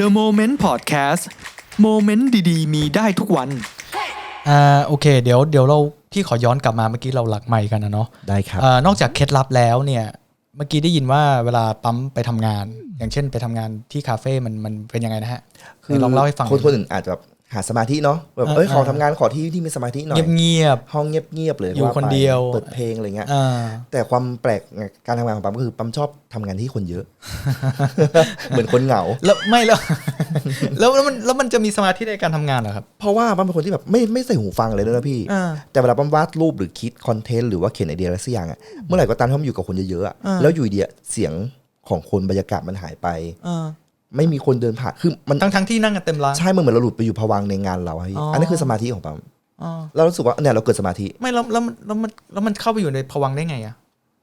The Moment Podcast โมเมนต์ดีๆ มีได้ทุกวัน อ่าโอเค เดี๋ยวเดี๋ยวเราพี่ขอย้อนกลับมาเมื่อกี้เราหลักใหม่กันนะเนาะได้ครับ อ่านอกจากเคล็ดลับแล้วเนี่ยเมื่อกี้ได้ยินว่าเวลาปั๊มไปทำงาน อย่างเช่นไปทำงานที่คาเฟ่มันมันเป็นยังไงนะฮะไหนลองเล่าให้ฟังคนคนอื่นอาจจะแบบ หาสมาธิเนาะแบบเออเอ้ยเออขอทำงานขอที่ที่มีสมาธิหน่อยเงียบห้องเงียบๆเลยอยู่ว่าไปคนเดียวเปิดเพลงอะไรเงี้ยๆอ่าแต่ความแปลกการทำงานของปั๊มก็คือปั๊มชอบทำงานที่คนเยอะ เหมือนคนเหงาแล้วไม่แล้วแล้วแล้วมันแล้วมันจะมีสมาธิในการทำงานเหรอครับเพราะว่าปั๊มเป็นคนที่แบบไม่ไม่ใส่หูฟังเลยด้วยนะพี่อ่าแต่เวลาปั๊มวาดรูปหรือคิดคอนเทนต์หรือว่าเขียนไอเดียอะไรสักอย่างอะเมื่อไหร่ก็ตามที่ปั๊มอยู่กับคนเยอะๆอะอ่าแล้วอยู่ดีอะเสียงของคนบรรยากาศมันหายไปอ่า ไม่มีคนเดินผ่านคือมันทั้งทั้งที่นั่งกันเต็มร้านใช่มันเหมือนเราหลุดไปอยู่ภวังค์ในงานเราอะพี่อ๋ออัอันนี้คือสมาธิของปั๊มอ๋อเรารู้สึกว่าเนี่ยเราเกิดสมาธิไม่แล้วแล้วมันแล้วมันแล้วมันเข้าไปอยู่ในภวังค์ได้ไงอะ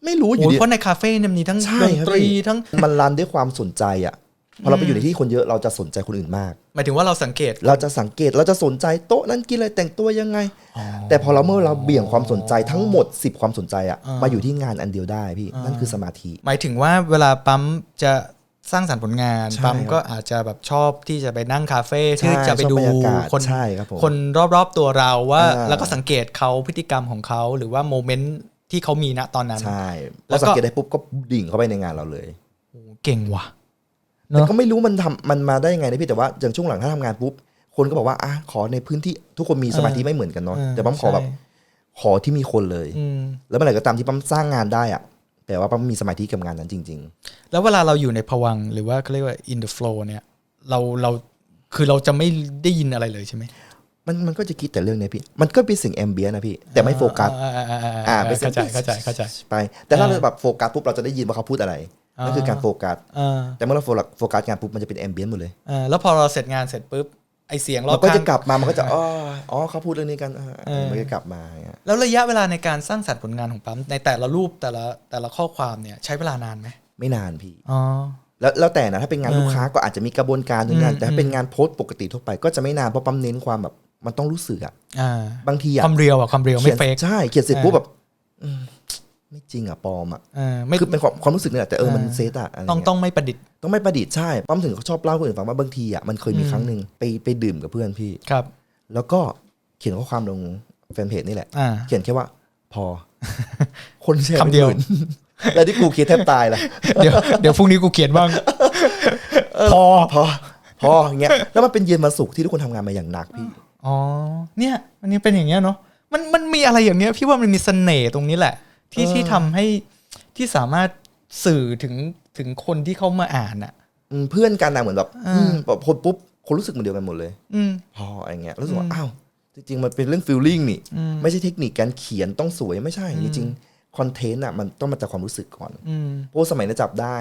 ไม่รู้อโอ้ยู่ยดีเพราะในคาเฟ่เนี่ยมีทั้งใช่ดนครับตรีพี่ทั้งมันรันด้วยความสนใจอะพอเราไปอยู่ในที่คนเยอะเราจะสนใจคนอื่นมากหมายถึงว่าเราสังเกต เราจะสังเกตเราจะสนใจโต๊ะนั้นกินอะไรแต่งตัวยังไง แต่พอเราเมื่อเราเบี่ยงความสนใจทั้งหมด 10 ความสนใจอะอ่ามมาอยู่ที่งานอันเดียวได้พี่นั่นคือสมาธิ หมายถึงว่าเวลาปั๊มจะ สร้างสรรค์ผลงานใช่ปั๊มครับก็อาจจะแบบชอบที่จะไปนั่งคาเฟ่ใช่ที่จะไปดูชอบบรรยากาศคนใช่ครับผมคนรอบๆตัวเราว่าอ่าแล้วก็สังเกตเขาพฤติกรรมของเขาหรือว่าโมเมนต์ที่เขามีณตอนนั้นใช่แล้พอวก็สังเกตได้ปุ๊บก็ดิ่งเข้าไปในงานเราเลยโอ้เก่งว่ะเนแต่อะก็ไม่รู้มันทำมันมาได้ยังไงนะพี่แต่ว่าอย่างช่วงหลังถ้าทำงานปุ๊บคนก็บอกว่าอะขอในพื้นที่ทุกคนมีสมาธิไม่เหมือนกันเนาะเออแต่ปั๊มขอแบบใช่ขอที่มีคนเลยอืมแล้วเมื่อไหร่ก็ตามที่ปั๊มสร้างงานได้อะ แต่ว่าปั๊มมีสมาธิกับงานนั้นจริง ๆ แล้วเวลาเราอยู่ในภวังค์หรือว่าเขาเรียกว่า in the flow เนี่ยเราเราคือเราจะไม่ได้ยินอะไรเลยใช่ไหมมันมันก็จะคิดแต่เรื่องเนี้ยพี่ มันก็เป็นสิ่งแอมเบียนะพี่ แต่ไม่โฟกัสอ่าอ่าอ่าอ่าอ่าอ่าเป็นสิ่เข้างใจเข้าใจเข้าใจไป แต่ถ้าอ่าเราแบบโฟกัสปุ๊บเราจะได้ยินว่าเขาพูดอะไรนั่นคือการโฟกัสอ่าแต่เมื่อเราโฟกัสโฟกัสงานปุ๊บมันจะเป็นแอมเบียนหมดเลยอ่าแล้วพอเราเสร็จงานเสร็จปุ๊บ ไอเสียงรอมับนก็ข้าจะงกลับมามันก็จะอ๋ออ๋อเขาพูดเรื่องนี้กันอ่าเออมันก็กลับมาอย่างเงี้ย แล้วระยะเวลาในการสร้างสรรค์ผลงานของปั๊มในแต่ละรูปแต่ละแต่ละข้อความเนี่ยใช้เวลานานไหมไม่นานพี่ อ๋อ แล้วแล้วแต่นะถ้าเป็นงานเออลูกค้าก็อาจจะมีกระบวนการหนึ่งงานอืม แต่ถ้าเป็นงานโพสต์ปกติทั่วไปก็จะไม่นานเพราะปั๊มเน้นความแบบมันต้องรู้สึกอะอ่าบางทีอะความเรียวอะความเรียวไม่ขียนเฟก ใช่เขียนเสร็จเออปุ๊บแบบอืม ไม่จริงอะปลอมอะอ่าไม่คือเป็นความความรู้สึกนี่แหละแต่เออมันเออเซตอะะไรต้องเงี้ยต้องไม่ประดิษฐ์ต้องไม่ประดิษฐ์ใช่ปั๊มถึงเขาชอบเล่าให้คนอื่นฟังว่าบางทีอะมันเคยมีอืมครั้งหนึ่งไปไปดื่มกับเพื่อนพี่ครับ แล้วก็เขียนข้อความลงแฟนเพจนี่แหละอ่าเขียนแค่ว่า พอ คนแชร์คำเดียวป็นหมื่นแล้วที่กูคิดแทบตายละเดี๋ยวเดี๋ยวพรุ่งนี้กูเขียนบ้างพอพอพออย่างเงี้ยแล้วมันเป็นเย็นวันศุกร์ที่ทุกคนทำงานมาอย่างหนักพี่อ๋อเนี่ย อันนี้เป็นอย่างเงี้ยเนาะมันมันมีอะไรอย่างเงี้ยพี่ว่ามันมีเสน่ห์ตรงนี้แหละ ที่เออที่ทำให้ที่สามารถสื่อถึงถึงคนที่เขามาอ่านอะอืมเพื่อนกันนะเหมือนแบบอ่าอืมแบบคนปุ๊บคนรู้สึกเหมือนเดียวกันหมดเลย อืมพออย่างเงี้ยรู้สึกว่าอืมอ้าวจริงๆมันเป็นเรื่องฟีลลิ่งนี่อืมไม่ใช่เทคนิคการเขียนต้องสวยไม่ใช่อืมจริงๆคอนเทนต์อะมันต้องมาจากความรู้สึกก่อนอืมเพราะว่าสมัยนั้นจับได้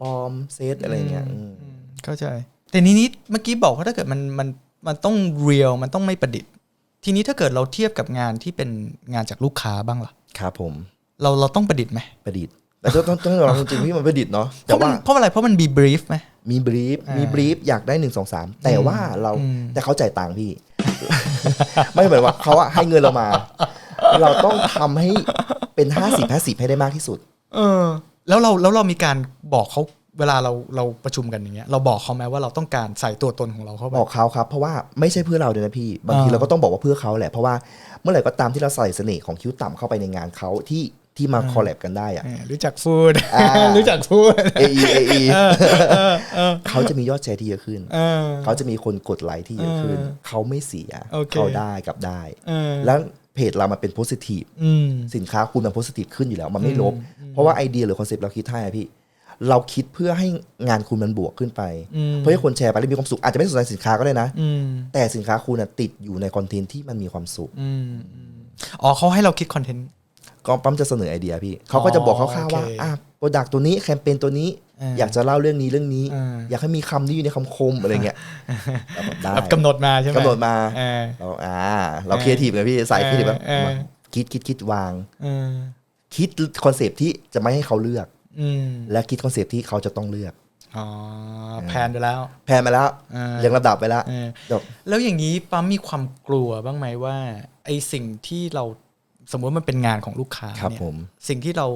ปลอมเซตอะไรเงี้ยอืมอืมเข้าใจ แต่นี้นี้เมื่อกี้บอกว่าถ้าเกิดมันมันมันต้องเรียลมันต้องไม่ประดิษฐ์ ทีนี้ถ้าเกิดเราเทียบกับงานที่เป็นงานจากลูกค้าบ้างล่ะครับผม เราเราต้องประดิษฐ์ไหมประดิษฐ์แต่ต้องต้องต้องยอมรับจริงๆพี่มันประดิษฐ์เนาะเพแต่ราะมันว่าเพราะอะไรเพราะมันมีบรีฟไหม มีบรีฟอ่ามีมีบรีฟอยากได้หนึ่งสองสามแต่ว่าเราอืม แต่เขาจ่ายตังค์พี่ ไม่เหมือนว่าเขาอะให้เงินเรามา เราต้องทำให้เป็นห้าสิบห้าสิบให้ได้มากที่สุด เออ แล้วเราแล้วเรามีการบอกเขาเวลาเราเราประชุมกันอย่างเงี้ย เราบอกเขาไหมว่าเราต้องการใส่ตัวตนของเราเข้าไป บอกเขาครับ เพราะว่าไม่ใช่เพื่อเราเลยนะพี่ บางทีอ่า เราก็ต้องบอกว่าเพื่อเขาแหละ เพราะว่าเมื่อไหร่ก็ตามที่เราใส่เสน่ห์ของคิ้วต่ำเข้าไปในงานเขาที่ ที่มาคอลแลบกันได้อะเออรู้จักพูดอ่ารู้จักพูด AE AE เขาจะมียอดแชร์ที่เยอะขึ้นเออเขาจะมีคนกดไลค์ที่เยอะขึ้นเออเขาไม่เสียโอเคเขาได้กับได้เออแล้วเพจเรามันเป็นโพสิทีฟอืมสินค้าคุณมันโพสิทีฟขึ้นอยู่แล้ว มันไม่ลบอืมเพราะว่าไอเดียหรือคอนเซปต์เราคิดให้อะพี่ เราคิดเพื่อให้งานคุณมันบวกขึ้นไปอืมเพื่อให้คนแชร์ไปแล้วมีความสุข อาจจะไม่สนใจสินค้าก็ได้นะอืมแต่สินค้าคุณน่ะติดอยู่ในคอนเทนต์ที่มันมีความสุขอืมอืมอ๋อเขาให้เราคิดคอนเทนต์ ก็ปั๊มจะเสนอไอเดียพี่เขาก็จะบอกคร่าวๆว่าโอเคอะโปรดักตัวนี้แคมเปญตัวนี้เอออยากจะเล่าเรื่องนี้เรื่องนี้เอออยากให้มีคำนี้อยู่ในคำคมอะไรเงี้ยเราบอกได้แบบกำหนดมาใช่ไหมกำหนดมาเออเราอ่าเราครีเอทีฟไงพี่ใส่ครีเอทีฟแบบเออคิดคิดคิดวางเออคิดคอนเซปต์ที่จะไม่ให้เขาเลือกอืมและคิดคอนเซปต์ที่เขาจะต้องเลือกอ๋อแพลนไปแล้ว แพลนมาแล้วเออเรียงลำดับไปแล้วเออเดี๋ยวแล้วอย่างนี้ปั๊มมีความกลัวบ้างไหมว่าไอสิ่งที่เรา สมมติว่ามันเป็นงานของลูกค้าครับเนี่ยผมสิ่งที่เรา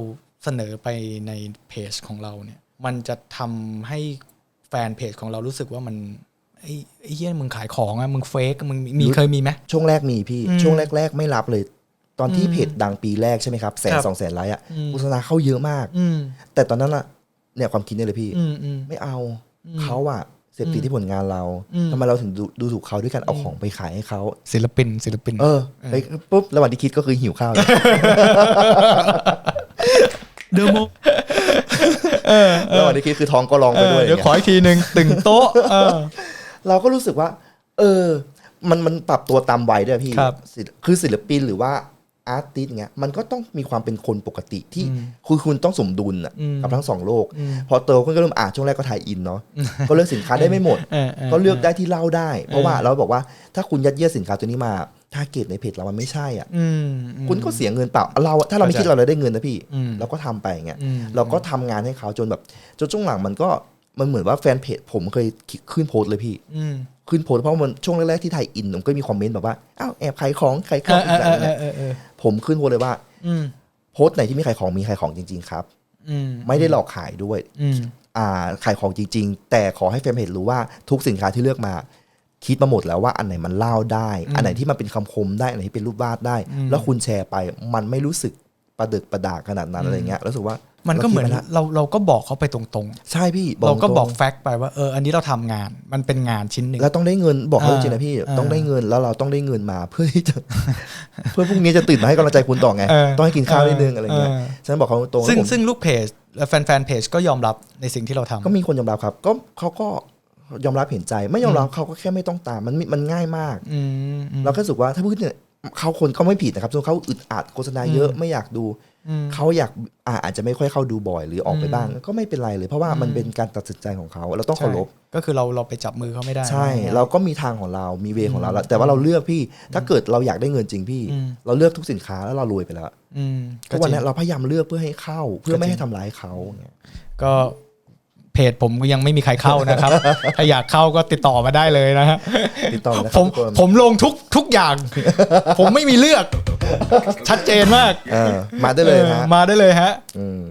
เสนอไปในเพจของเราเนี่ย มันจะทำให้แฟนเพจของเรารู้สึกว่ามันไอ้ไอ้เหี้ยมึงขายของอะมึงเฟกมึงมีมีเคยมีไหมช่วงแรกมีพี่อืมช่วงแรก ๆ ไม่รับเลย ตอนที่อืมเพจดังปีแรกใช่ไหมครับแสนครับสองแสนไลค์อะอืมโฆษณาเข้าเยอะมากอืมแต่ตอนนั้นอะเนี่ยความคิดเนี่ยเลยพี่อืมอืมไม่เอาอืมเขาอะเส พติดที่ผลงานเราอืมทำไมเราถึงดูดูถูกเขาด้วยการเอาของไปขายให้เขาศิลปินศิลปิน เออไปปุ๊บระหว่างที่คิดก็คือหิวข้าวเลยเดอะโมระหว่างที่คิดคือท้องก็ร้องไปด้วยเดี๋ยวอย่างขอเงี้ยอีกทีหนึ่งตึงโต๊ะเออเราก็รู้สึกว่า เออ มันมันปรับตัวตามวัยด้วยพี่ครับศิลคือศิลปินหรือว่า อาร์ติสเงี้ยมันก็ต้องมีความเป็นคนปกติที่อืมคุณคุณต้องสมดุลอะอืมกับทั้งสองโลกอืมพอโตขึ้นก็เริ่มอ่าช่วงแรกก็ถ่ายอินเนาะก็เลือกสินค้าได้ไม่หมดเออเออก็เลือกได้ที่เล่าได้ เพราะว่าเราบอกว่าถ้าคุณยัดเยียดสินค้าตัวนี้มาถ้าเกตในเพจเรามันไม่ใช่อะอืมอืมคุณก็เสียเงินเปล่าเราอะถ้าเราไม่คิดเราเลยได้เงินนะพี่อืมเราก็ทำไปอย่างเงี้ยอืมเราก็ทำงานให้เขาจนแบบจนช่วงหลังมันก็มันเหมือนว่าแฟนเพจผมเคยขึ้นโพสต์เลยพี่อืม ขึ้นโพสต์เพราะมันช่วงแรกๆที่ถ่ายอินผมก็มีคอมเมนต์แบบว่าอ้าวแอบขายของขายขเอองออีกเอแบบอเอเนี้อยเออเออผมขึ้นโพสต์เลยว่า อืมโพสต์ไหนที่มีขายของมีขายของจริง ๆ ครับ อืมไม่ได้หลอกขายด้วยอืมอ่าขายของจริง ๆ แต่ขอให้แฟนเพจรู้ว่าทุกสินค้าที่เลือกมา คิดมาหมดแล้วว่าอันไหนมันเล่าได้ อันไหนที่มันเป็นคำคมได้ อันไหนที่เป็นรูปวาดได้ แล้วคุณแชร์ไปมันไม่รู้สึกประดึกประดากขนาดนั้นอะไรเงี้ยรู้สึกว่า มันก็เหมือนราคิดาละเราเราก็บอกเขาไปตรงใช่พี่ๆเราก็ตงบอกแฟกต์ไปว่าเอออันนี้เราทำงานมันเป็นงานชิ้นหนึ่งแล้วต้องได้เงินบอกเขาอ่าจริงๆนะพี่อ่าต้องได้เงินแล้วเราต้องได้เงินมาเพื่อที่จะ เพื่อพรุ่งนี้จะตื่นมาให้กำลังใจคุณต่อไงเออต้องให้กินข้าวนิดนึงอะไรเงี้ยเออฉันบอกเขาตรงๆซึ่งแล้วผมซึ่งลูกเพจและแฟนแฟนเพจก็ยอมรับในสิ่งที่เราทำก็มีคนยอมรับครับ ก็เขาก็ยอมรับเห็นใจ ไม่ยอมรับเขาก็แค่ไม่ต้องตามมันมันง่ายมากอืมอืมเราแค่รู้สึกว่าถ้าพูดเนี่ย เขาคนเขาไม่ผิดนะครับส่วนเขาอึดอัดโฆษณาเยอะไม่อยากดูอืมเขาอยากอ่าอาจจะไม่ค่อยเข้าดูบ่อยหรือออกไปอืมบ้าง ก็ไม่เป็นไรเลย เพราะว่ามันเป็นการตัดสินใจของเขาเราต้องเคารพใช่ก็คือเราเราไปจับมือเขาไม่ได้ ใช่ เราก็มีทางของเรามีเวของเราแล้วแต่ว่าเราเลือกพี่ ถ้าเกิดเราอยากได้เงินจริงพี่อืมเราเลือกทุกสินค้าแล้วเรารวยไปแล้วอืมทุกวันจรินี้งเราพยายามเลือกเพื่อให้เข้า เพื่อไม่ก็จริงให้ทำร้ายเขาเนี่ยก็เพ จผมก็ยังไม่มีใครเข้านะครับ ถ้าอยากเข้าก็ติดต่อมาได้เลยนะฮะติดต่อนะคผรับมทุกคน ผมลงทุกทุกอย่าง ผมไม่มีเลือก ชัดเจนมากเออมาได้เลยออฮะมาได้เลยฮะ อืม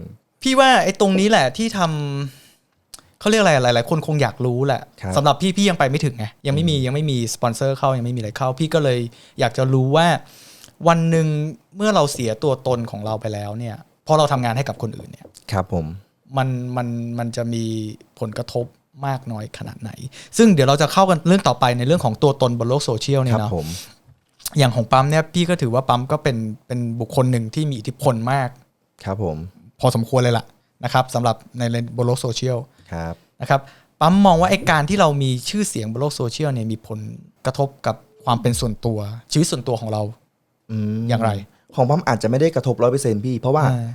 พี่ว่าไอ้ตรงนี้แหละที่ทำเขาเรียกอะไรหลาย ๆ คนคงอยากรู้แหละครับ สำหรับพี่พี่ยังไปไม่ถึงไงยังไม่มียังไม่มีสปอนเซอร์เข้ายังไม่มีอะไรเข้า พี่ก็เลยอยากจะรู้ว่า วันหนึ่งเมื่อเราเสียตัวตนของเราไปแล้วเนี่ยพอเราทำงานให้กับคนอื่นเนี่ย ครับผม มันมันมันจะมีผลกระทบมากน้อยขนาดไหน ซึ่งเดี๋ยวเราจะเข้ากันเรื่องต่อไปในเรื่องของตัวตนบนโลกโซเชียลคเนี่ยรับเนาะผมอย่างของปั๊มเนี่ยพี่ก็ถือว่าปั๊มก็เป็นเป็นบุคคลหนึ่งที่มีอิทธิพลมาก ครับผม พอสมควรเลยล่ะนะครับสำหรับในบนโลกโซเชียลครับนะครับปั๊มมองว่าไอ้การที่เรามีชื่อเสียงบนโลกโซเชียลเนี่ยมีผลกระทบกับความเป็นส่วนตัว ชีวิตส่วนตัวของเราอืมอย่างไร ของปั๊มอาจจะไม่ได้กระทบร้อยเปอร์เซ็นต์พี่ เพราะว่าอ่า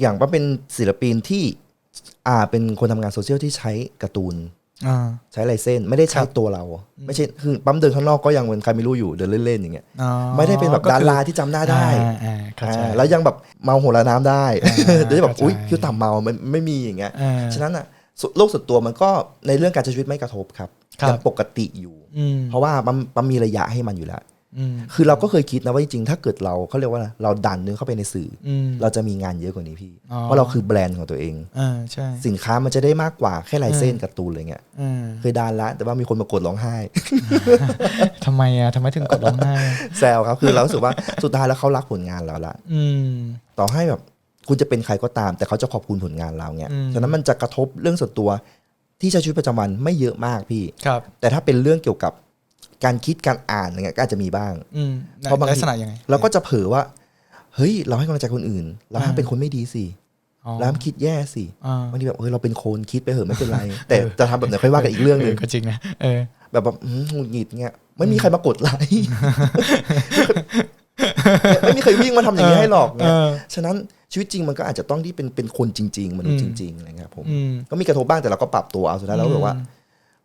อย่างปั๊มเป็นศิลปินที่ อ่าเป็นคนทำงานโซเชียลที่ใช้การ์ตูนอ่าใช้ลายเส้นไม่ได้ใช้ครับตัวเรา ไม่ใช่คือปั๊มเดินข้างนอกก็ยังเป็นใครไม่รู้อยู่เดินเล่นๆอย่างเงี้ยอ๋อไม่ได้เป็นแบบก็ดาคือราที่จำหน้าได้อ่าอ่าเข้าใจอ่าแล้วยังแบบเมาหัวละน้ำได้อ่าเดี๋ยวจะแบบเข้าใจอุ้ยคิวต่ำเมามันไม่มีอย่างเงี้ยอ่าฉะนั้นอะส่วนโลกส่วนตัวมันก็ในเรื่องการใช้ชีวิตไม่กระทบครับครับยังปกติอยู่อืมเพราะว่าปั๊มปั๊มมีระยะให้มันอยู่แล้วอืม คือเราก็เคยคิดนะว่าจริงๆถ้าเกิดเราเขาเรียกว่าอะไรเราดันเนื้อเข้าไปในสื่อออืมเราจะมีงานเยอะกว่านี้พี่อ๋อเพราะเราคือแบรนด์ของตัวเองอ่าใช่สินค้ามันจะได้มากกว่าแค่ลายเส้นการ์ตูนอะไรเงี้ยอืมเคยดันละแต่ว่ามีคนมากดร้องไห้ทำไมอะทำไมถึงกดร้องไห้แซวครับคือเรารู้สึกว่าสุดท้ายแล้วเขารักผลงานเราละอืมต่อให้แบบคุณจะเป็นใครก็ตาม แต่เขาจะขอบคุณผลงานเราเนี่ยอืมฉะนั้นมันจะกระทบเรื่องส่วนตัวที่ใช้ชีวิตประจำวันไม่เยอะมากพี่ครับแต่ถ้าเป็นเรื่องเกี่ยวกับ การคิดการอ่านอะไรเงี้ยก็อาจจะมีบ้างอืมเพราะบางทีลักษณะยังไงเราก็จะเผลอว่า เฮ้ย เราให้กำลังใจคนอื่น เราห้ามอ่าเป็นคนไม่ดีสิอ๋อ เราห้ามคิดแย่สิอ่าบางทีแบบเฮ้ยเราเป็นคนคิดไปเหอะไม่เป็นไร แต่จะทำแบบไหนค่อยว่ากันอีกเรื่องหนึ่งก็จริงนะเออ แบบแบบอื้อหงุดหงิดเงี้ยไม่มีใครมากดไลค์ ไม่มีใครวิ่งมาทำอย่างนี้ให้หรอกเงี้ยเออฉะนั้นชีวิตจริงมันก็อาจจะต้องที่เป็นเป็นคนจริง ๆมนุษย์จริงๆอะไรเงี้ยครับผมอืม ก็มีกระทบบ้างแต่เราก็ปรับตัวเอาสุดท้ายเราก็แบบว่า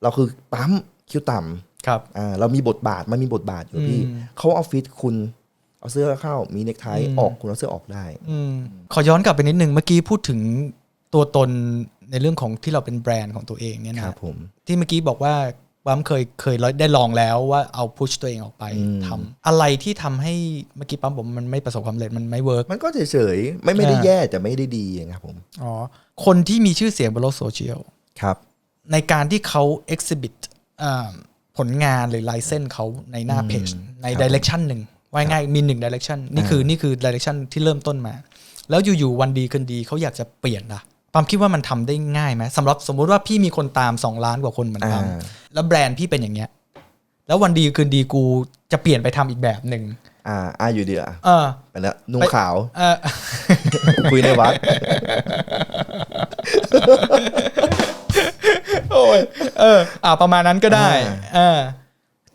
เราคือปั๊มคิวต่ำ ครับอ่าเรามีบทบาทมันมีบทบาทอยู่พี่อืมเขาออฟฟิศคุณเอาเสื้อเข้ามีเนคไทอืมออกคุณเอาเสื้อออกได้อืมขอย้อนกลับไปนิดนึงเมื่อกี้พูดถึงตัวตนในเรื่องของที่เราเป็นแบรนด์ของตัวเองเนี่ยคนะรับผมที่เมื่อกี้บอกว่าปั๊มเคยเคยได้ลองแล้วว่าเอาพุชตัวเองออกไปอืมทำอะไรที่ทำให้เมื่อกี้ปั๊มบอกมันไม่ประสบความสำเร็จมันไม่เวิร์กมันก็เฉยๆไม่ไม่ได้อ่าแย่แต่ไม่ได้ดีอย่างเงี้ยครับผมอ๋อคนที่มีชื่อเสียงบนโลกโซเชียลครับ ในการที่เขา exhibit อ่า ผลงานหรือลายเส้นเขาในหน้าเพจในครับ direction หนึ่งว่าง่ายๆมีหนึ่ง direction นี่คือนี่คือ direction ที่เริ่มต้นมา แล้วอยู่ๆวันดีคืนดีเขาอยากจะเปลี่ยนล่ะปามคิดว่ามันทำได้ง่ายไหมสำหรับสมมุติว่าพี่มีคนตาม 2 ล้านกว่าคนเหมือนปามอ่าแล้วแบรนด์พี่เป็นอย่างเงี้ย แล้ววันดีคืนดีกูจะเปลี่ยนไปทำอีกแบบหนึ่งอ่าอ่าอยู่เดียวเออไปแล้วนุ่งไปขาวเออคุยในวัด โอ้ยเออ อ่าประมาณนั้นก็ได้อ่าเออ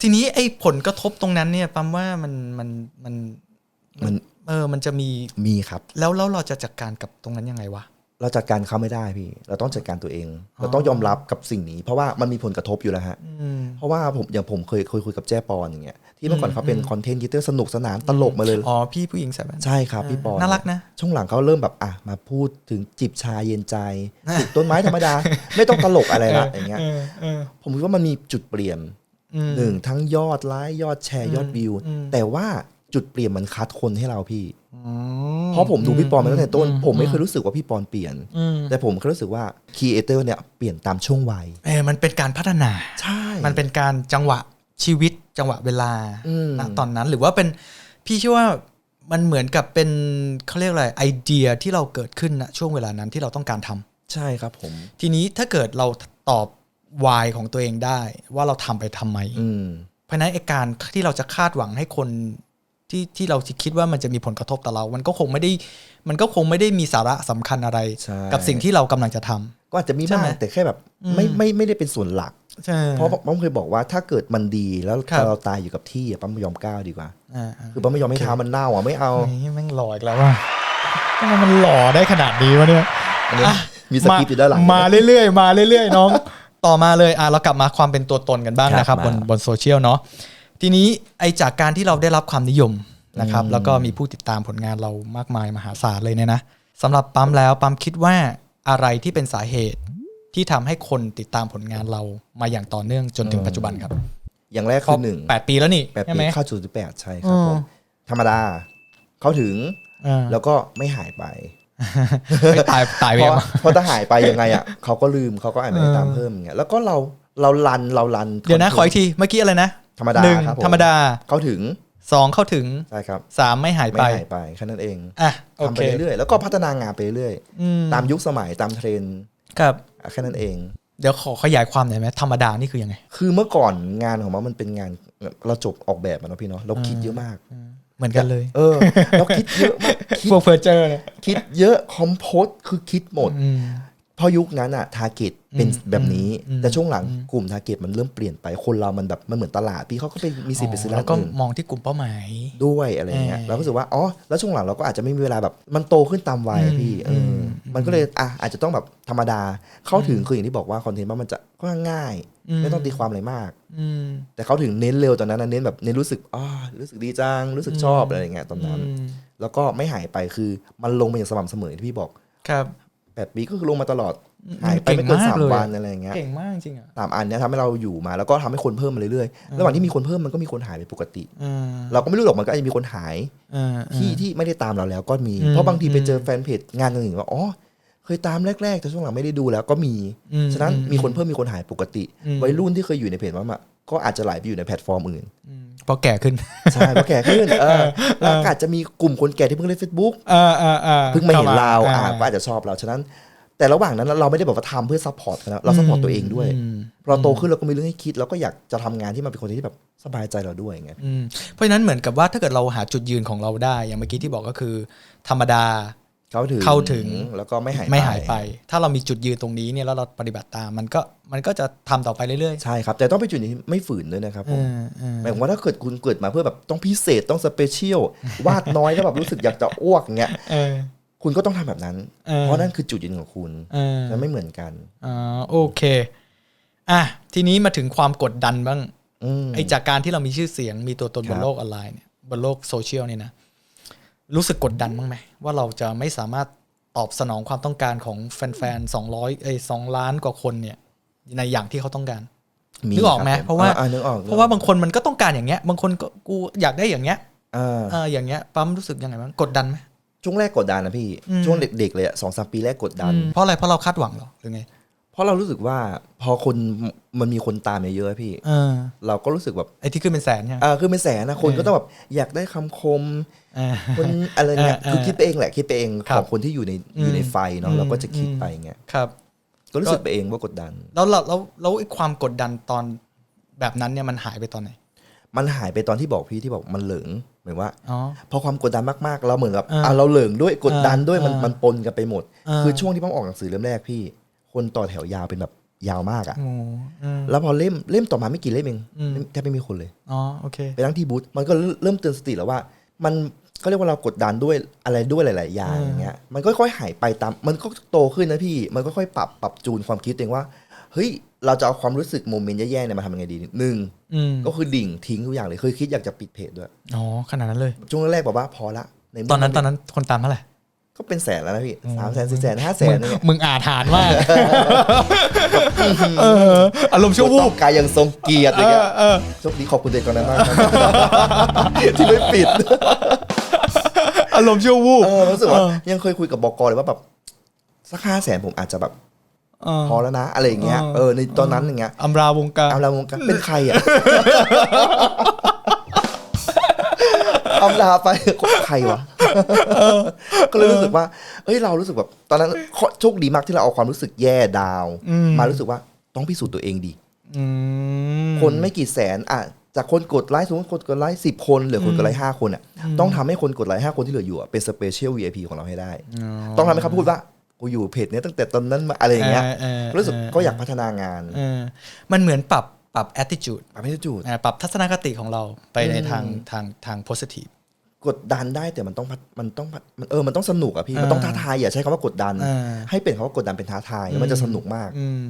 ทีนี้ไอ้ผลกระทบตรงนั้นเนี่ยปั๊มว่ามันมันมันมัน เออมันจะมีมีครับ แล้วแล้วเราจะจัดการกับตรงนั้นยังไงวะ เราจัดการเขาไม่ได้พี่ เราต้องจัดการตัวเอง เราต้องยอมรับกับสิ่งนี้ เพราะว่ามันมีผลกระทบอยู่แล้วฮะอืมเพราะว่าผมอย่างผมเคยเคยคุยกับแจ้ปอนอย่างเงี้ยที่เมื่อก่อนเขาเป็นคอนเทนต์ครีเอเตอร์สนุกสนานตลกมาเลย อ๋อ พี่ผู้หญิงใส่แว่นใช่ครับ พี่ปอนน่ารักนะ ช่วงหลังเขาเริ่มแบบอะมาพูดถึงจิบชาเย็นใจปลูกต้นไม้ธรรมดา ไม่ต้องตลกอะไรละอย่างเงี้ยเออเออผมคิดว่ามันมีจุดเปลี่ยนอืมหนึ่งทั้งยอดไลค์ยอดแชร์ยอดวิวอืมแต่ว่าจุดเปลี่ยนมันคัดคนให้เราพี่อืม เพราะผมดูพี่ปอนมาตั้งแต่ต้น ผมไม่เคยรู้สึกว่าพี่ปอนเปลี่ยนอืมแต่ผมแค่รู้สึกว่าครีเอเตอร์เนี่ยเปลี่ยนตามช่วงวัยเออมันเป็นการพัฒนาใช่มันเป็นการจังหวะชีวิตจังหวะเวลาอืมณตอนนั้นหรือว่าเป็นพี่เชื่อว่ามันเหมือนกับเป็นเขาเรียกอะไรไอเดียที่เราเกิดขึ้นณช่วงเวลานั้นที่เราต้องการทำใช่ครับผม ทีนี้ถ้าเกิดเราตอบวายของตัวเองได้ว่าเราทำไปทำไมอืมเพราะฉะนั้นไอการที่เราจะคาดหวังให้คน ที่ที่เราคิดว่ามันจะมีผลกระทบต่อเรา มันก็คงไม่ได้ มันก็คงไม่ได้มีสาระสำคัญอะไรใช่กับสิ่งที่เรากำลังจะทำก็อาจจะมีใช่บ้าไหมงแต่แค่แบบไม่ไม่ไม่ได้เป็นส่วนหลักใช่เพราะปั๊มเคยบอกว่าถ้าเกิดมันดีแล้วครับเราตายอยู่กับที่อะปั๊มไม่ยอมก้าวดีกว่าอ่าคือปั๊มไม่ยอมให้เท้ามันเน่าอะไม่เอานี่แม่งหล่ออีกแล้วว่าทำไมมันหล่อได้ขนาดนี้วะเนี่ยอันนี้มีสคริปต์อยู่ด้านหลังมาเรื่อยๆ มาเรื่อยๆน้อง ต่อมาเลยอะเรากลับมาความเป็นตัวตนกันบ้างครับนะครับบนมาบนโซเชียลเนาะ ทีนี้ไอจากการที่เราได้รับความนิยมนะครับอืมแล้วก็มีผู้ติดตามผลงานเรามากมายมหาศาลเลยเนี่ยนะสำหรับปั๊มแล้วปั๊มคิดว่าอะไรที่เป็นสาเหตุที่ทำให้คนติดตามผลงานเรามาอย่างต่อเนื่องจนถึงปัจจุบันครับ อย่างแรกคือหนึ่งแปดปีแล้วนี่แปดใช่ปีไหมเข้าจุดที่แปดใช่ครับผมอืมธรรมดาเข้าถึงอ่าแล้วก็ไม่หายไปเฮ้ยตายตายไปเพยังราะวะเพราะถ้าหายไปยังไงอะเขาก็ลืมเขาก็อาจไม่ได้ตามเออเพิ่มอย่างเงี้ยแล้วก็เราเรารันเรารันเดี๋ยวนะขออีกทีเมื่อกี้อะไรนะ ธรรมดาหนึ่งครับผมธรรมดาเข้าถึงสองเข้าถึงใช่ครับสามไม่หายไม่ไป หายไปแค่นั้นเองอะ โอทำเค ไปเรื่อยๆแล้วก็พัฒนางานไปเรื่อยอืมๆตามยุคสมัยตามเทรนด์ครับ อะแค่นั้นเอง เดี๋ยวขอขยายความหน่อยไหมธรรมดานี่คือยังไง คือเมื่อก่อนงานของมันมันเป็นงานเราจบออกแบบมาเนาะพี่เนาะเราคิดเยอะมากเหมือนกันเลย เออเราคิดเยอะมากคิดพวกเฟอร์เจอร์เนี่ยคิดเยอะคอมโพสคือคิดหมด อืมเพราะยุคนั้นอะทาร์เก็ตเป็นอืมแบบนี้อืมแต่ช่วงหลังอืมกลุ่มทาร์เก็ตมันเริ่มเปลี่ยนไปคนเรามันแบบมันเหมือนตลาดพี่เขาก็ไปมีสิทธิ์ไปซื้อร้าแล้นวก็อื่นมองที่กลุ่มเป้าหมายด้วยอะไรเงี้ยเออเราก็รู้สึกว่าอ๋อแล้วช่วงหลังเราก็อาจจะไม่มีเวลาแบบมันโตขึ้นตามวัยอะพี่เอออมมันก็เลยอะอาจจะต้องแบบธรรมดาเข้าถึงคืออย่างที่บอกว่าคอนเทนต์มันจะก็ง่ายอืมไม่ต้องตีความอะไรมากอืมแต่เขาถึงเน้นเร็วตอนนั้นนะเน้นแบบเน้นรู้สึกอ๋อรู้สึกดีจังรู้สึกชอบอะไรอย่างเงี้ยตอนนั้นอืมแล้วก็ไม่หายไปคือมันลงมาอย่างสม่ำเสมอที่พี่บอกครับ แปดปีก็คือลงมาตลอดอืมหายไปไม่เกินเก่งมากสามเลยวันอะไรอย่างเงี้ยเก่งมากจริงอะสามอันเนี้ยทำให้เราอยู่มาแล้วก็ทำให้คนเพิ่มมาเรื่อยๆระหว่างที่มีคนเพิ่มมันก็มีคนหายไปปกติอืมเราก็ไม่รู้หรอกมันก็อาจจะมีคนหายอืมที่ที่ไม่ได้ตามเราแล้วก็มีอืมเพราะบางทีไปเจออืมแฟนเพจงานอื่นว่าอ๋อ เคยตามแรกๆ แต่ช่วงหลังไม่ได้ดูแล้วก็มีอืฉะนั้นอืมีคนเพิ่มมีคนหายปกติอืมวัยรุ่นที่เคยอยู่ในเพจว่ามาก็อาจจะไหลไปอยู่ในแพลตฟอร์มอื่นอืมพอแก่ขึ้น ใช่เพราะแก่ขึ้นเออแล้วก็อาจจะมีกลุ่มคนแก่ที่เพิ่งเล่นเฟซบุ๊กอ่าอ่าอ่าเพิ่งมาเห็นเราข้อ่าก็อาจจะชอบเราฉะนั้น แต่ระหว่างนั้นเราไม่ได้บอกว่าทำเพื่อซัพพอร์ตเขานะเราซัพพอร์ตตัวเองด้วยมพอเราโตขึ้นเราก็มีเรื่องให้คิดแล้วก็อยากจะทำงานที่มันเป็นคนที่แบบสบายใจเราด้วยไงอืมเพราะฉะนั้นเหมือนกับว่าถ้าเกิดเราหาจุดยืนของเราได้อย่างเมื่อกี้ที่บอกก็คือ ธรรมดา เข้าถึงเข้าถึงแล้วก็ไม่หายไม่หายไป ถ้าเรามีจุดยืนตรงนี้เนี่ยแล้วเราปฏิบัติตามมันก็มันก็จะทำต่อไปเรื่อยใช่ครับ แต่ต้องเป็นจุดที่ไม่ฝืนด้วยนะครับๆผมอืมอืมหมายถึงว่าถ้าเกิดคุณเกิดมาเพื่อแบบต้องพิเศษต้องสเปเชียลวาดน้อยแล้วแบบรู้สึกอยากจะอ้วกเงี้ยเออคุณก็ต้องทำแบบนั้นเออเพราะนั่นคือจุดยืนของคุณเออและไม่เหมือนกันอ่าโอเคอะทีนี้มาถึงความกดดันบ้างอืมไอ้จากการที่เรามีชื่อเสียงมีตัวตนครับบนโลกออนไลน์เนี่ยบนโลกโซเชียลเนี่ยนะ รู้สึกกดดันบ้างไหมว่าเราจะไม่สามารถตอบสนองความต้องการของแฟนๆสองร้อยเอ้สองล้านกว่าคนเนี่ย ในอย่างที่เขาต้องการนึกออกไหมคบเพราะว่าอ่นึกออกเพราะว่าบางคนมันก็ต้องการอย่างเงี้ย บางคนก็กูอยากได้อย่างเงี้ยอ่าเอออย่างเงี้ยปั๊มรู้สึกยังไงบ้างกดดันไหมช่วงแรกกดดันนะพี่อืมช่วงเด็กๆเลยอะสองสามปีแรกกดดันอืมเพราะอะไรเพราะเราคาดหวังเหรอหรือไงเพ ราะเรารู้สึกว่าพอคนมันมีคนตามเยอะๆพี่เออเราก็รู้สึกแบบไอ้ที่ขึ้นเป็นแสนใช่ไหมอ่าคือเป็นแสนนะคนก็ต้องแบบอยากได้คำคมเออคนอะไรเงี้ยเออเออคือคิดไปเองแหละคิดไปเองครัขบองคนที่อยู่ในอืมอยู่ในไฟเนาะอืมเราก็จะคิดอืม ไปเงี้ยครับ ก็รู้สึกไปเองว่ากดดัน แล้วเราแล้วแล้วไอ้ความกดดันตอนแบบนั้นเนี่ยมันหายไปตอนไหนมันหายไปตอนที่บอกพี่ที่บอกมันเหลิงเหมือนว่า อ๋อ พอความกดดันมากๆ เราเหมือนกับเอออะเราเหลิงด้วยกดดันด้วยเออมันเออมันปนกันไปหมดเออคือช่วงที่ผมออกหนังสือเล่มแรกพี่ คนต่อแถวยาวเป็นแบบยาวมากอะโอ้อืมแล้วพอเล่มเล่มต่อมาไม่กี่เล่มเองอืมแทบไม่มีคนเลย อ๋อโอเค ไปนั่งที่บูธมันก็เริ่มเตือนสติแล้วว่า มันก็เรียกว่าเรากดดันด้วยอะไรด้วยหลาย ๆ อย่างอืมอย่างเงี้ยมันก็ค่อยๆหายไปตาม มันก็โตขึ้นนะพี่ มันก็ค่อยปรับปรับจูนความคิดตัวเองว่าเฮ้ยเราจะเอาความรู้สึกโมเมนต์แย่ๆเนี่ยมาทำยังไงดีหนึ่งอืมก็คือดิ่งทิ้งทุกอย่างเลยเคยคิดอยากจะปิดเพจด้วยอ๋อขนาดนั้นเลย ช่วงแรกๆบอกว่าพอละใเมื่ตอนนั้นตอนนั้นคนตามเท่าไหร่ ก็เป็นแสนแล้วนะพี่สามแสนสี่แสนห้าแสมึนงเนี่ยมึงอาถานมากเอออารมณ์ชั่ววูต้บองกายยังทรงเกียรติอะไรเงี้ยเออโชคดีขอบคุณเด็กตอนนั้นมากครับที่ไม่ปิด อารมณ์ชั่ววูบเออรู้สึกว่าเออยังเคยคุยกับบกเลยว่าแบบสักห้าแสนผมอาจจะแบบเออพอแล้วนะ อะไรอย่างเงี้ยเออเออในตอนนั้นอย่างเงี้ยอำราวงการอำลาวงการเป็นใครอะ อำลาไปใครวะก็เลยรู้สึกว่า เอ้ยเรารู้สึกแบบตอนนั้นโชคดีมากที่เราเอาความรู้สึกแย่ดาว มารู้สึกว่าต้องพิสูจน์ตัวเองดีคนไม่กี่แสนอะจากคนกดไลค์สมมติคนกดไลค์สิบคนเหลือคนกดไลค์ห้าคนอะต้องทำให้คนกดไลค์ห้าคนที่เหลืออยู่เป็นสเปเชียล VIP ของเราให้ได้ ต้องทำให้เขาพูดว่ากูอยู่เพจเนี้ยตั้งแต่ตอนนั้นมาอะไรอย่างเงี้ยรู้สึกก็อยากพัฒนางานมันเหมือนปรับ ปรับ attitude ปรับให้จูดอ่าปรับทัศนคติของเราไปในอืมทางทางทาง positive กดดันได้แต่มันต้องพัฒมันต้องพัฒมันเออมันต้องสนุกอะพี่เออมันต้องท้าทายอย่าใช้คำว่ากดดันเออให้เป็นคำว่ากดดันเป็นท้าทายแล้วมันจะสนุกมาก อืม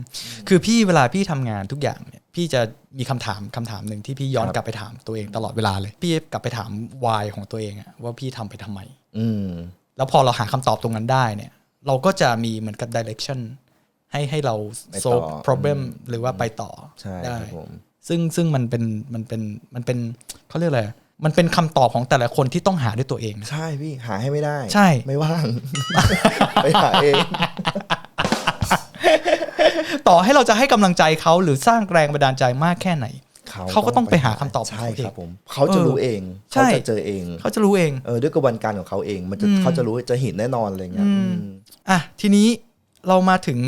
คือพี่เวลาพี่ทำงานทุกอย่างเนี่ยพี่จะมีคำถามคำถามหนึ่งที่พี่ย้อนครับ กลับไปถามตัวเองตลอดเวลาเลย พี่กลับไปถาม why ของตัวเองอะว่าพี่ทำไปทำไม อืม แล้วพอเราหาคำตอบตรงนั้นได้เนี่ย เราก็จะมีเหมือนกับ direction ให้ให้เราไปต่อ solve problem อืมหรือว่าไปต่อใช่ได้ครับผมซึ่งซึ่งมันเป็นมันเป็นมันเป็นเขาเรียกอะไรมันเป็นคำตอบของแต่ละคนที่ต้องหาด้วยตัวเองนะใช่พี่หาให้ไม่ได้ ใช่ไม่ว่าง ไปหาเอง ต่อให้เราจะให้กำลังใจเขาหรือสร้างแรงบันดาลใจมากแค่ไหน เขาก็ต้องไปหาคำตอบของใช่เขาเองครับผมเขาจะรู้เองใช่เขาจะเจอเอง เขาจะรู้เองเออด้วยกระบวนการของเขาเอง มันจะอืมเขาจะรู้จะเห็นแน่นอนอะไรเงี้ยอืมอืมอะทีนี้เรามาถึง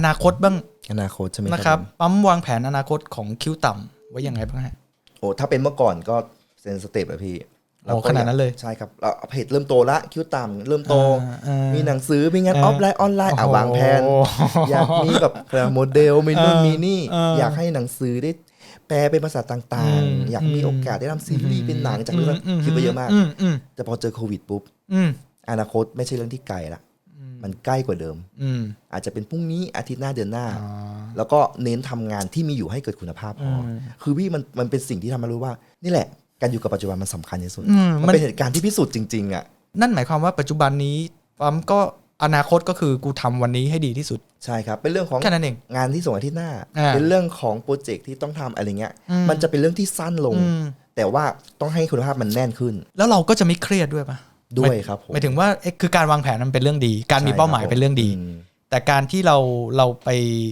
อนาคตบ้างอนาคตใช่ไหมนะครับผมปั๊มวางแผนอนาคตของคิวต่ำไว้ยังไงบ้างฮะโอ้ถ้าเป็นเมื่อก่อนก็เซนสเต็ปอะพี่โอ้ขนาดนั้นเลยใช่ครับเราเพจเริ่มโตละคิวต่ำเริ่มโตอ่าอ่ามีมีหนังสือมีงานเออออฟไลน์ออนไลน์อะโอ้โหวางแผนอยากมีแบบโมเดลมีนู่นเออมีนี่เออออยากให้หนังสือได้แปลเป็นภาษาต่างอืมๆอยากมีอืมโอกาสได้ทำซีรีส์เป็นหนังจากเรื่องคิดไปเยอะมากอืมอืมแต่พอเจอโควิดปุ๊บอืมอนาคตไม่ใช่เรื่องที่ไกลละ มันใกล้กว่าเดิม อืมอาจจะเป็นพรุ่งนี้อาทิตย์หน้าเดือนหน้า อ๋อ แล้วก็เน้นทำงานที่มีอยู่ให้เกิดคุณภาพพออมคือพี่มันมันเป็นสิ่งที่ทำให้รู้ว่า นี่แหละ การอยู่กับปัจจุบันมันสำคัญที่สุด อืมมัน มันเป็นเหตุการณ์ที่พิสูจน์จริงๆอะนั่นหมายความว่าปัจจุบันนี้ปั๊มก็อนาคตก็คือกูทำวันนี้ให้ดีที่สุด ใช่ครับ เป็นเรื่องของแค่นั้นเอง งานที่ส่งอาทิตย์หน้า อ่าเป็นเรื่องของโปรเจกต์ที่ต้องทำอะไรเงี้ย อืม มันจะเป็นเรื่องที่สั้นลง อืมแต่ว่าต้องให้คุณภาพมันแน่นขึ้น แล้วเราก็จะไม่เครียดด้วยปะ ด้วยครับผมหมายถึงว่าเอ๊ะคือการวางแผนมันเป็นเรื่องดี การมีเป้าหมายเป็นเรื่องดีมแต่การที่เราเราไป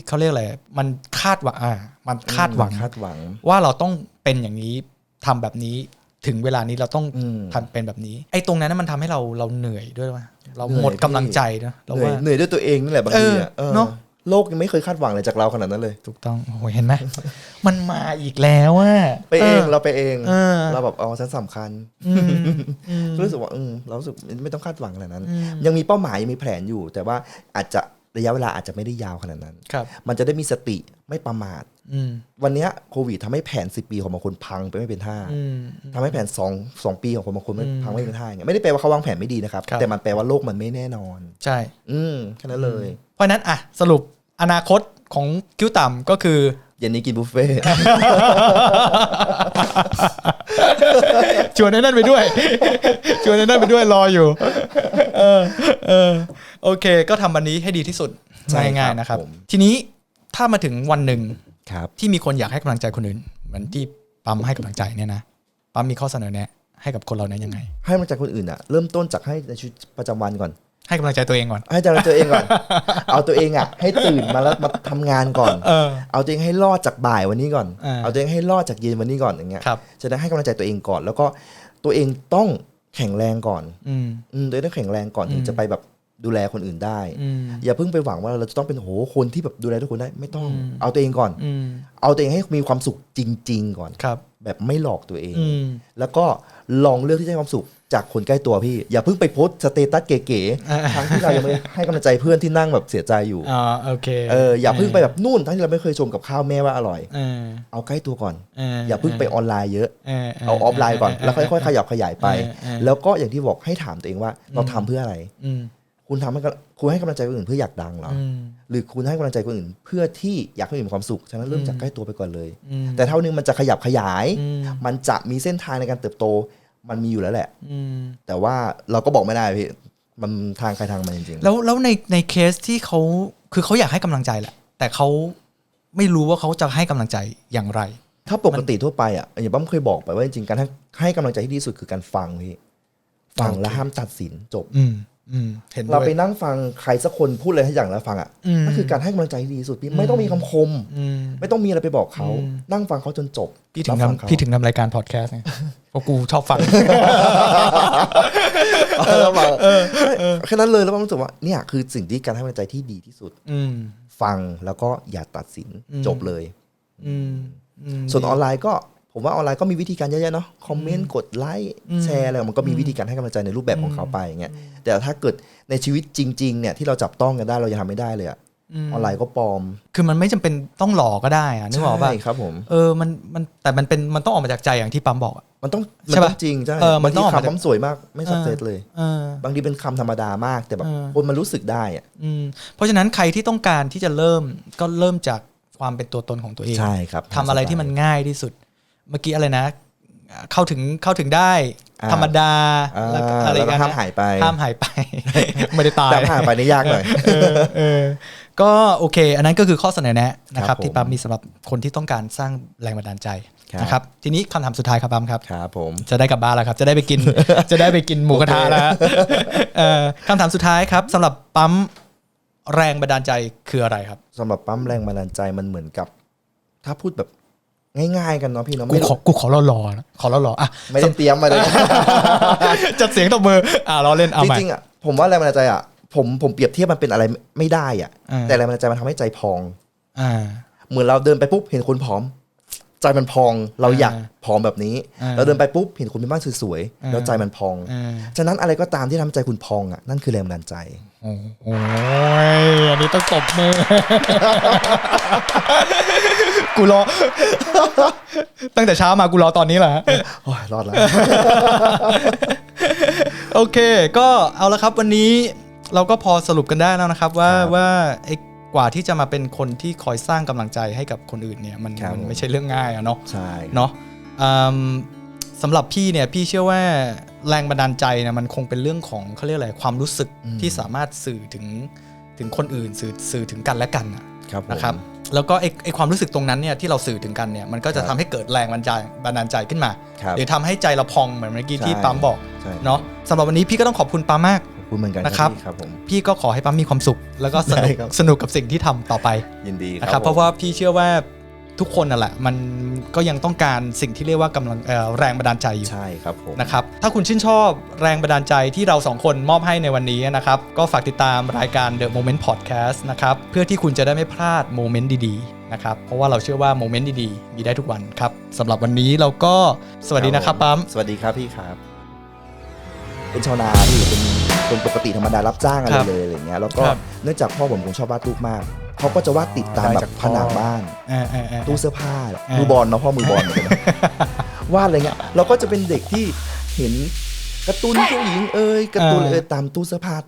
เขาเรียกอะไรมันคาดหวังอ่ามันคาดหวังคาดหวัง ว่าเราต้องเป็นอย่างนี้ทำแบบนี้ถึงเวลานี้เราต้องอืมทำเป็นแบบนี้ ไอ้ตรงนั้นนะมันทำให้เราเราเหนื่อยด้วยว่าเราเหนื่อยหมดกำลังใจนะเหเรานื่อยว่าเหนื่อยด้วยตัวเองนี่แหละบางทีอะเออเออเนอะ โลกยังไม่เคยคาดหวังอะไรจากเราขนาดนั้นเลย ถูกต้องโอ้โหเห็นไหมมันมาอีกแล้วอะไปเองเราไปเองเออเราแบบเอาฉันสำคัญอืมอืมรู้สึกว่าอืมเรารู้สึกไม่ต้องคาดหวังขนาดนั้นอืมยังมีเป้าหมายยังมีแผนอยู่ แต่ว่าอาจจะระยะเวลาอาจจะไม่ได้ยาวขนาดนั้นครับมันจะได้มีสติไม่ประมาทอืมวันเนี้ยโควิดทำให้แผน10ปีของบางคนพังไปไม่เป็นท่าอืมทำให้แผน2 2ปีของคนบางคนไม่อืมพังไม่เป็นท่าอย่างเงี้ยไม่ได้แปลว่าเขาวางแผนไม่ดีนะครับครับ แต่มันแปลว่าโลกมันไม่แน่นอน ใช่ อืมแค่นั้นเลย เพราะฉะนั้นอะสรุป อนาคตของคิ้วต่ำก็คือเย็นนี้กินบุฟเฟ่ต์ ชวนไอ้นั่นไปด้วย ชวนไอ้นั่นไปด้วยรออยู่ เออเออโอเค ก็ทำวันนี้ให้ดีที่สุดใช่ครับง่ายๆนะครับ ผม ทีนี้ถ้ามาถึงวันหนึ่งครับ ที่มีคนอยากให้กำลังใจคนอื่น เหมือนที่ปั๊มให้กำลังใจเนี่ยนะปั๊มมีข้อเสนอแนะ ให้กับคนเรานั้นยังไง ให้กำลังใจคนอื่นอะเริ่มต้นจากให้ในชีวิตประจำวันก่อน ให้กำลังใจตัวเองก่อน ให้กำลังใจตัวเองก่อน เอาตัวเองอะ ให้ตื่นมาแล้วมาทำงานก่อน เออ เอาตัวเองให้รอดจากบ่ายวันนี้ก่อนอ่าเอาตัวเองให้รอดจากเย็นวันนี้ก่อนอย่างเงี้ยครับ จะได้ให้กำลังใจตัวเองก่อน แล้วก็ตัวเองต้องแข็งแรงก่อนอืม อืมตัวเองต้องแข็งแรงก่อนถึอืงมจะไปแบบดูแลคนอื่นได้ อืม อย่าเพิ่งไปหวังว่าเราจะต้องเป็นโหคนที่แบบดูแลทุกคนได้ไม่ต้องอืมเอาตัวเองก่อน อืมเอาเอาตัวเองให้มีความสุขจริง ๆ ก่อน ครับ แบบไม่หลอกตัวเอง อืม แล้วก็ลองเลือกที่จะให้ความสุข จากคนใกล้ตัวพี่ อย่าเพิ่งไปโพสต์สเตตัสเก๋อ่าๆทั้งที่เรายังไม่ได้ให้กำลังใจเพื่อนที่นั่งแบบเสียใจอยู่อ่าโอเคเอออย่าเพิ่งไปแบบนู่นทั้งที่เราไม่เคยชมกับข้าวแม่ว่าอร่อยเออเอาใกล้ตัวก่อนเอออย่าเพิ่งไปออนไลน์เยอะเออเอาออฟไลน์ก่อนแล้วค่อยๆขยับขยายไปเออเออแล้วก็อย่างที่บอกให้ถามตัวเองว่าเราทำเพื่ออะไรอืมคุณทำให้กับคุณให้กำลังใจคนอื่นเพื่ออยากดังเหรออืมหรือคุณให้กำลังใจคนอื่น เพื่อที่อยากให้คนอื่นมีความสุขฉะนั้นเริ่มอืมจากใกล้ตัวไปก่อนเลยอืมแต่เท่านึงมันจะขยับขยายอืมมันจะมีเส้นทางในการเติบโต มันมีอยู่แล้วแหละ อืม แต่ว่าเราก็บอกไม่ได้พี่มันทางใครทางมันจริงๆแล้วแล้วในในเคสที่เขาคือเขาอยากให้กำลังใจแหละ แต่เขาไม่รู้ว่าเขาจะให้กำลังใจอย่างไร ถ้าปกติทั่วไปอะอย่างป้อมเคยบอกไปว่าจริงๆการให้ให้กำลังใจที่ดีที่สุดคือการฟังพี่ฟังโอเค และห้ามตัดสินจบ อืมอืม เห็นด้เราวยไปนั่งฟังใครสักคนพูดอะไรให้อย่างแล้วฟังอะอืมนั่นคือการให้กำลังใจที่ดีที่สุดพี่ไม่ต้องมีคำคมอืมไม่ต้องมีอะไรไปบอกเขาอืมนั่งฟังเขาจนจบพี่ถึงรับฟัเขาทำพี่ถึงทำรายการพอดแคสต์ไงเพราะกูชอบฟังเออฟังแค่นั้นเลยแล้วป้อมรู้สึกว่าเนี่ยคือสิ่งที่การให้กำลังใจที่ดีที่สุด อืมฟังแล้วก็อย่าตัดสินอืมจบเลย อืมอืมส่วนออนไลน์ก็ ผมว่าออนไลน์ก็มีวิธีการเยอะแยะเนาะคอมเมนต์กดไลค์อืมแชร์อะไรมันก็มีวิธีการให้กำลังใจในรูปแบบของเขาไปอย่างเงี้ยแต่ถ้าเกิดในชีวิตจริงๆเนี่ยที่เราจับต้องกันได้เรายังทำไม่ได้เลยอะอมอนไลน์ก็ปลอม คือมันไม่จำเป็นต้องหลอกก็ได้อะนึกออกป่ะใช่ครับผม เออ มัน มัน แต่มันเป็น มันต้องออกมาจากใจอย่างที่ปั๊มบอกอะมันต้องใช่มันปะต้องจริงใช่เออมันบางต้ทีองออกมาจากคำปั๊มสวยมาก ไม่สักเซสเลยเออบางทีเป็นคำธรรมดามาก แต่แบบเออคนมันรู้สึกได้อะอืมเพราะฉะนั้นใครที่ต้องการที่จะเริ่ม ก็เริ่มจากความเป็นตัวตนของตัวเอง ใช่ครับทำอะไรที่มันง่ายที่สุด เมื่อกี้อะไรนะ เข้าถึงเข้าถึงได้อ่าธรรมดาอ่าแล้วก็อะไรแล้วก็กันห้ามหายไปห้ามหายไป ไม่ได้ตายแต่ห้ามหายไปนี่ยากหน่อยเออเออก็โอเค อันนั้นก็คือข้อเสนอแนะนะคครัรับบผมที่ปั๊มมีสำหรับคนที่ต้องการสร้างแรงบันดาลใจครับนะครับทีนี้คำถามสุดท้ายครับปั๊มครับครับผมจะได้กลับบ้านแล้วครับ จะได้ไปกิน จะได้ไปกินหมูกระทะแล้วฮะเอ่อคำถามสุดท้ายครับสำหรับปั๊มแรงบันดาลใจคืออะไรครับสำหรับปั๊มแรงบันดาลใจมันเหมือนกับ ถ้าพูดแบบ ง่ายๆกันเนาะพี่เนาะกูไม่ขอกูขอรอรอนะขอรอรออะไม่ได้เตรียมมาเลย จัดเสียงตบมืออะรอเล่นเอาจใหม่ ริงๆอะผมว่าแรงบันดาลใจอะผมผมเปรียบเทียบมันเป็นอะไรไม่ได้อะ อ่า แต่แรงบันดาลใจมันทำให้ใจพอง อ่า เหมือนเราเดินไปปุ๊บเห็นคนผอม ใจมันพองเราอยากอ่าผอมแบบนี้อ่าเราเดินไปปุ๊บเห็นคนมีบ้านสวยอ่าๆแล้วใจมันพองอ่าฉะนั้นอะไรก็ตามที่ทำให้ใจคุณพองอะนั่นคือแรงบันดาลใจโอ้โหอันนี้ต้องตบมือ กูรอ ตั้งแต่เช้ามากูรอตอนนี้แหละโอ้ยรอดแล้ว โอเค ก็เอาละครับวันนี้เราก็พอสรุปกันได้แล้วนะครับว่าครับว่าไอ้ กว่าที่จะมาเป็นคนที่คอยสร้างกำลังใจให้กับคนอื่นเนี่ยมันครับมันไม่ใช่เรื่องง่ายอะเนาะใช่เนาะอืมสำหรับพี่เนี่ยพี่เชื่อว่าแรงบันดาลใจเนี่ยมันคงเป็นเรื่องของเขาเรียกอะไรความรู้สึกที่สามารถสื่อถึงถึงคนอื่นสื่อสื่อถึงกันและกันอะครับผมนะครับแล้วก็ไอ้ไอ้ความรู้สึกตรงนั้นเนี่ยที่เราสื่อถึงกันเนี่ยมันก็จะครับทำให้เกิดแรงบันดาลบันดาลใจขึ้นมาครับหรือทำให้ใจเราพองเหมือนเมื่อกี้ใช่ที่ปั๊มบอกใช่เนาะสำหรับวันนี้พี่ก็ต้องขอบคุณปั๊มมากขอบ คุณเหมือนกันนะครับพี่ครับผมพี่ก็ขอให้ปั๊มมีความสุข แล้วก็สนุกได้ครับสนุกกับสิ่งที่ทำต่อไปยินดีนะครับผมเพราะว่าพี่เชื่อว่าทุกคนนั่นแหละมันก็ยังต้องการสิ่งที่เรียกว่ากำลังเอ่อแรงบันดาลใจอยู่ใช่ครับผมนะครับถ้าคุณชื่นชอบแรงบันดาลใจที่เราสองคนมอบให้ในวันนี้นะครับ ก็ฝากติดตามรายการ The Moment Podcast นะครับเพื่อที่คุณจะได้ไม่พลาดโมเมนต์ดีๆนะครับเพราะว่าเราเชื่อว่าโมเมนต์ดีๆ มีได้ทุกวันครับสำหรับวันนี้เราก็สวัสดีนะครับปั๊มสวัสดีครับพี่ครับ เป็นชาวนาพี่เป็น คนปกติธรรมดารับจ้างอะไรครับเลยอะไรเงี้ยแล้วก็ครับเนื่องจากพ่อผมผมชอบวาดรูปมากเขาก็จะวาดติดตามได้แบจากบพ่ผอนังบ้าน เออเออเออ ตู้เสื้อผ้าเออ มือบอลเนาะพ่อมือบอลเหมือนกันนะวาดอะไรเงี้ยเราก็จะเป็นเด็กที่เห็นการ์ตูนผู้หญิงเอ้ยการ์ตูนเออเอ้ยตามตู้เสื้อผ้าตาม